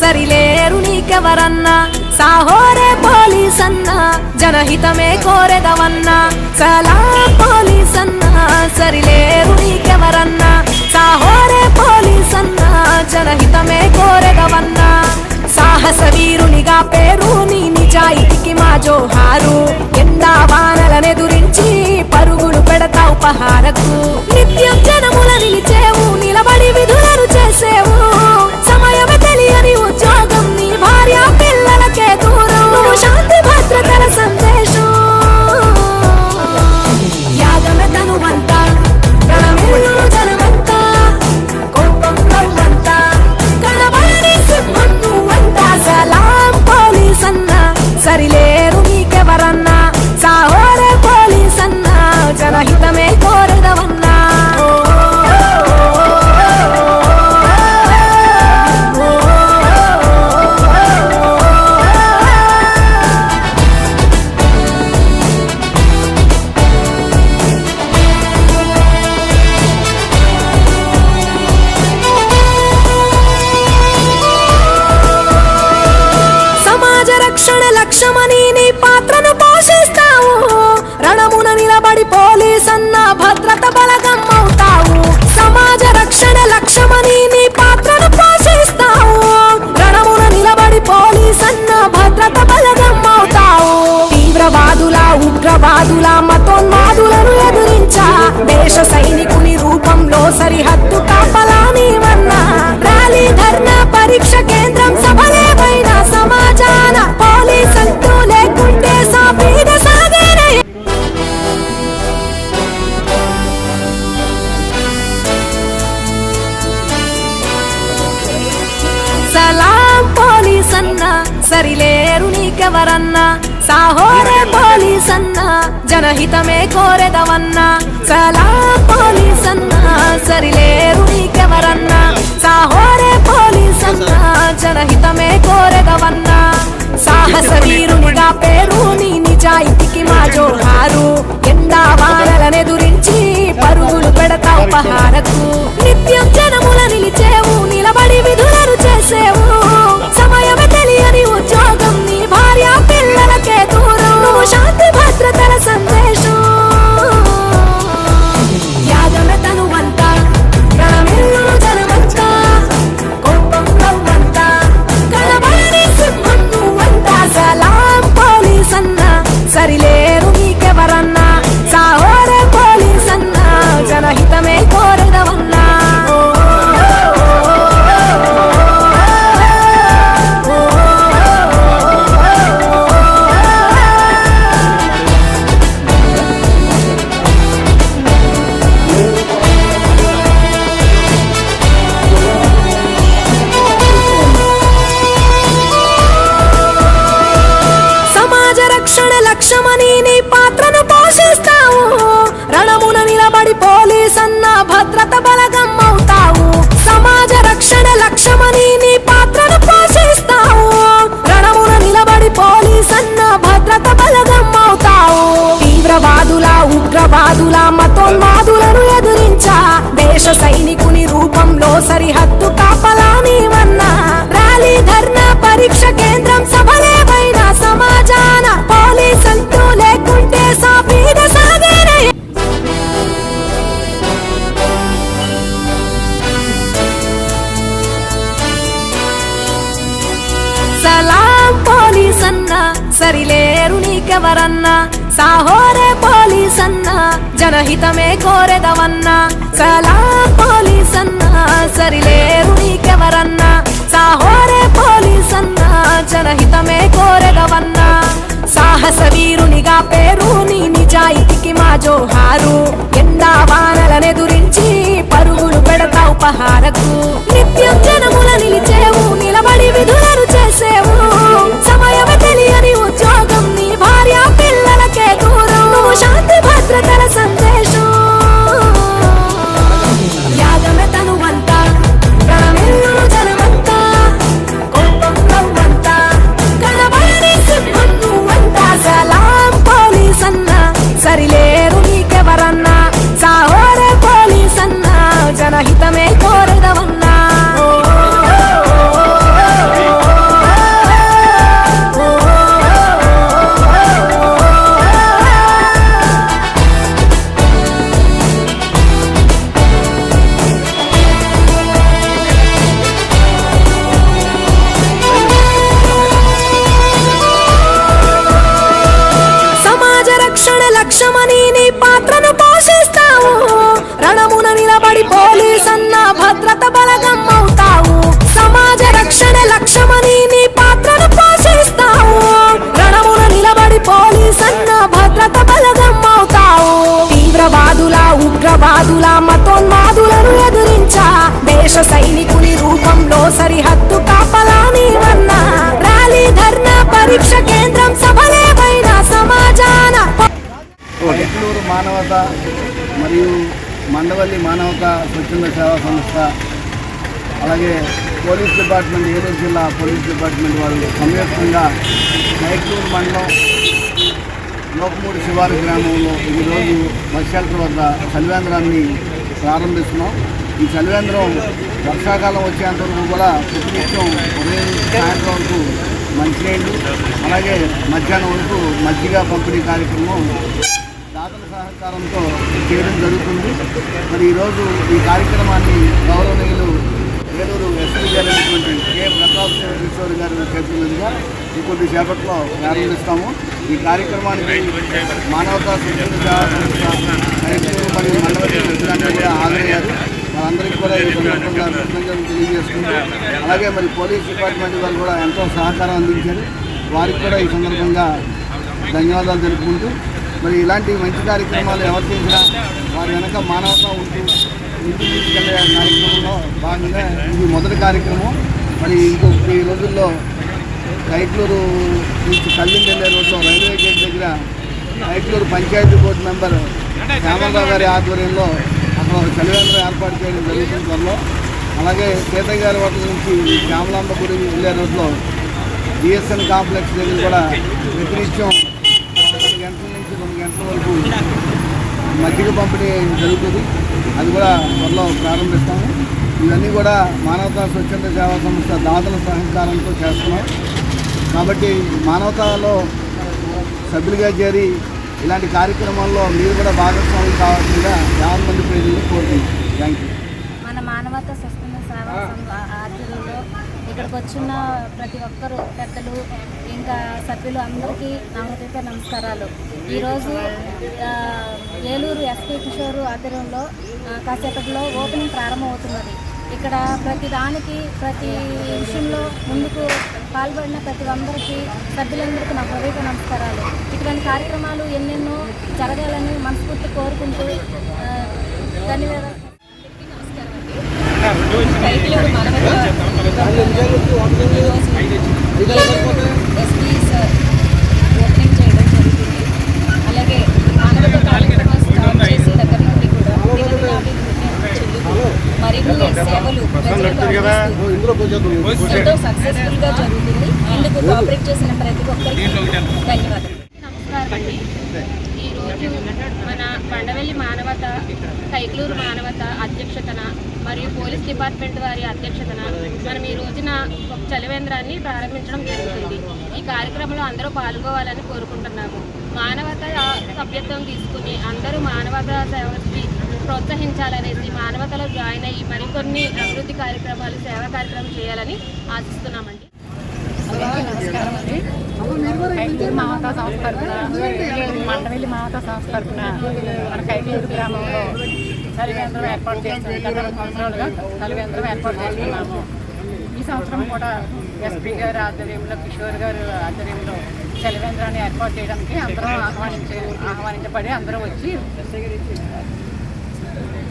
సరిలేరు నీకెవరన్నా? సాహోరే పోలీస్ అన్నా జనహితమే కోరెదవన్నా? సలా పోలీస్ అన్నా సరిలేరు నీకెవరన్నా? సాహోరే పోలీస్ అన్నా జనహితమే కోరెదవన్నా? సాహస వీరునిగా పేరు నీ నిజాయితీకి మా జోహారు. ఎండా వానలనెదురించి పరుగులు పెడతావు పహారకు నిత్యం జనముల నిలిచేవు రణమున నిలబడి పోలీస్ అన్న భద్రత బలగం అవుతావు. సమాజ రక్షణ లక్ష్యమని నీ పాత్రను పోషిస్తావు. రణమున నిలబడి పోలీస్ అన్న భద్రత బలగం అవుతావు. తీవ్రవాదుల ఉగ్రవాదుల మతోన్మాదులను ఎదురించా. దేశ సైనికుని రూపంలో సరిహద్దు సరిలేరు నీకెవరన్నా? సాహోరే పోలీస్ అన్నా జనహితమే కోరెదవన్నా. సలా పోలీస్ అన్నా సరిలేరు నీకెవరన్నా? సాహోరే పోలీస్ అన్నా జనహితమే కోరెదవన్నా. సాహస వీరునిగా పేరు నీ నిజాయితీకి మా జోహారు. ఎండా వానల నీకెవరన్నా సాహోరే పోలీస్ అన్నా జనహితమే కోరెదవన్నా సలా పోలీస్ అన్నా సరిలేరు నీకెవరన్నా సాహోరే పోలీస్ అన్నా జనహితమే కోరెదవన్నా సాహస వీరునిగా పేరు నీ నిజాయితీకి మా జోహారు ఎండా వానలనెదురించి పరుగులు పెడతావు పహారకు నిత్యం జనం మానవత మరియు మండవల్లి మానవత స్వచ్ఛంద సేవా సంస్థ అలాగే పోలీస్ డిపార్ట్మెంట్ ఏలూరు జిల్లా పోలీస్ డిపార్ట్మెంట్ వాళ్ళు సంయుక్తంగా రైతులూరు మండలం లోకమూడి శివారు గ్రామంలో ఈరోజు బస్ షెల్టర్ వద్ద చలివేంద్రాన్ని ప్రారంభిస్తున్నాం. ఈ చలివేంద్రం వర్షాకాలం వచ్చేంత వరకు కూడా ప్రతినిత్యం ఉదయం సాయంత్రం వరకు మంచినీళ్ళు అలాగే మధ్యాహ్నం వరకు మజ్జిగ పంపిణీ కార్యక్రమం సహకారంతో చేయడం జరుగుతుంది. మరి ఈరోజు ఈ కార్యక్రమాన్ని గౌరవనీయులు ఏలూరు ఎస్పీ గారు అయినటువంటి కె. ప్రతాప్ కిషోర్ గారి చేతుల ఇంకొద్ది సేపట్లో ప్రారంభిస్తాము. ఈ కార్యక్రమానికి మానవతా శిక్షణ సంస్థ రైతులు మరియు మండలి హాజరయ్యారు. వాళ్ళందరికీ కూడా ఈ సందర్భంగా కృతజ్ఞతలు తెలియజేసుకుంటూ అలాగే మరి పోలీస్ డిపార్ట్మెంట్ వాళ్ళు కూడా ఎంతో సహకారం అందించారు. వారికి కూడా ఈ సందర్భంగా ధన్యవాదాలు తెలుపుకుంటూ మరి ఇలాంటి మంచి కార్యక్రమాలు ఎవరు చేసినా వారి వెనక మానవత ఉంటూ ఇంటికి తీసుకెళ్ళే కార్యక్రమంలో భాగంగా ఇది మొదటి కార్యక్రమం. మరి ఇంకొక ఈ రోజుల్లో రైట్లూరు నుంచి కళ్ళింగ్ వెళ్ళే రోడ్లో రైల్వే గేట్ దగ్గర రైట్లూరు పంచాయతీ బోర్డు మెంబర్ శ్యామలరావు గారి ఆధ్వర్యంలో అక్కడ ఒక ఏర్పాటు చేయడం జరుగుతుంది త్వరలో. అలాగే సీతయ్య గారి హోటల్ నుంచి శ్యామలాంబ గుడి వెళ్ళే రోడ్లో బిఎస్ఎన్ కాంప్లెక్స్ దగ్గర కూడా ప్రతినిత్యం రెండు గంటల నుంచి రెండు గంటల వరకు మజ్జిగ పంపిణీ జరుగుతుంది. అది కూడా త్వరలో ప్రారంభిస్తాము. ఇవన్నీ కూడా మానవతా స్వచ్ఛంద సేవా సంస్థ దాతల సహకారంతో చేస్తున్నాం. కాబట్టి మానవతాలో సభ్యులుగా చేరి ఇలాంటి కార్యక్రమాల్లో మీరు కూడా భాగస్వామి కావాల్సిందిగా యాభై మంది ప్రజలు కోరుతున్నాం థ్యాంక్ యూ మన మానవతా స్వచ్ఛంద సేవా సంఘ ఇక్కడికి వచ్చిన ప్రతి ఒక్కరు పెద్దలు ఇంకా సభ్యులు అందరికీ నా హృదయపూర్వక నమస్కారాలు. ఈరోజు ఏలూరు ఎస్కే కిషోర్ ఆధ్వర్యంలో కాసేపట్లో ఓపెనింగ్ ప్రారంభమవుతున్నది. ఇక్కడ ప్రతి దానికి ప్రతి విషయంలో ముందుకు పాల్పడిన ప్రతి అందరికీ సభ్యులందరికీ నా హృదయపూర్వక నమస్కారాలు. ఇటువంటి కార్యక్రమాలు ఎన్నెన్నో జరగాలని మనస్ఫూర్తి కోరుకుంటూ ధన్యవాదాలు. ఎస్పీ సార్ ఓపెనింగ్ చేయడం జరుగుతుంది అలాగే మానవత స్టార్ట్ చేసిన దగ్గర నుండి కూడా మరిన్ని సేవలు ఎంతో జరుగుతుంది ఇందుకు కోఆపరేట్ చేసిన ప్రతి ఒక్కరికి ధన్యవాదాలు నమస్కారం అండి. ఈరోజు మన పండవెల్లి మానవత కైక్లూరు మానవత అధ్యక్షతన మరియు పోలీస్ డిపార్ట్మెంట్ వారి అధ్యక్షతన మనం ఈ రోజున ఒక చలివేంద్రాన్ని ప్రారంభించడం జరుగుతుంది. ఈ కార్యక్రమంలో అందరూ పాల్గొవాలని కోరుకుంటున్నాము. మానవత సభ్యత్వం తీసుకుని అందరూ మానవత సేవకి ప్రోత్సహించాలనేసి మానవతలో జాయిన్ అయ్యి మరికొన్ని అభివృద్ధి కార్యక్రమాలు సేవా కార్యక్రమాలు చేయాలని ఆశిస్తున్నామండి నమస్కారం అండి కైకూరు మావతా సంస్థ తరఫున మండవెల్లి మావతా సంస్థ తరఫున మన కైకూరు గ్రామంలో చలివేంద్రం ఏర్పాటు చేస్తున్నాం గత సంవత్సరాలుగా చలివేంద్రం ఏర్పాటు చేస్తున్నాము ఈ సంవత్సరం కూడా ఎస్పీ గారి ఆధ్వర్యంలో కిషోర్ గారి ఆధ్వర్యంలో చలివేంద్రాన్ని ఏర్పాటు చేయడానికి అందరూ ఆహ్వానించే ఆహ్వానించబడి అందరూ వచ్చి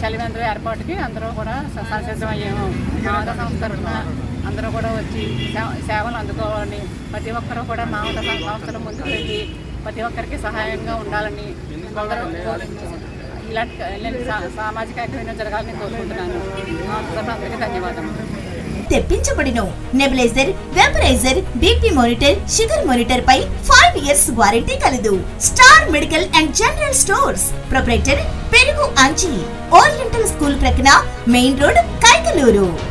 చలివేంద్రం ఏర్పాటుకి అందరూ కూడా సంసిద్ధమయ్యాము మానవ సంస్థ తరఫున అందరూ కూడా వచ్చి సేవలు అందుకోవాలని ప్రతి ఒక్కరూ కూడా మానవ సంస్థల ముందుకు వెళ్ళి ప్రతి ఒక్కరికి సహాయంగా ఉండాలని ఇలాంటి ఇలాంటి సా- సామాజిక కార్యక్రమం జరగాలని కోరుకుంటున్నాను. అందరికీ ధన్యవాదాలు తెప్పించబడిన nebulizer vaporizer BP monitor sugar monitor పై ఫైవ్ ఇయర్స్ వారంటీ కలదు. Star medical and general stores. Proprietor పెరుగు అంచి ఓరియంటల్ స్కూల్ ప్రక్కన మెయిన్ రోడ్ కైకలూరు.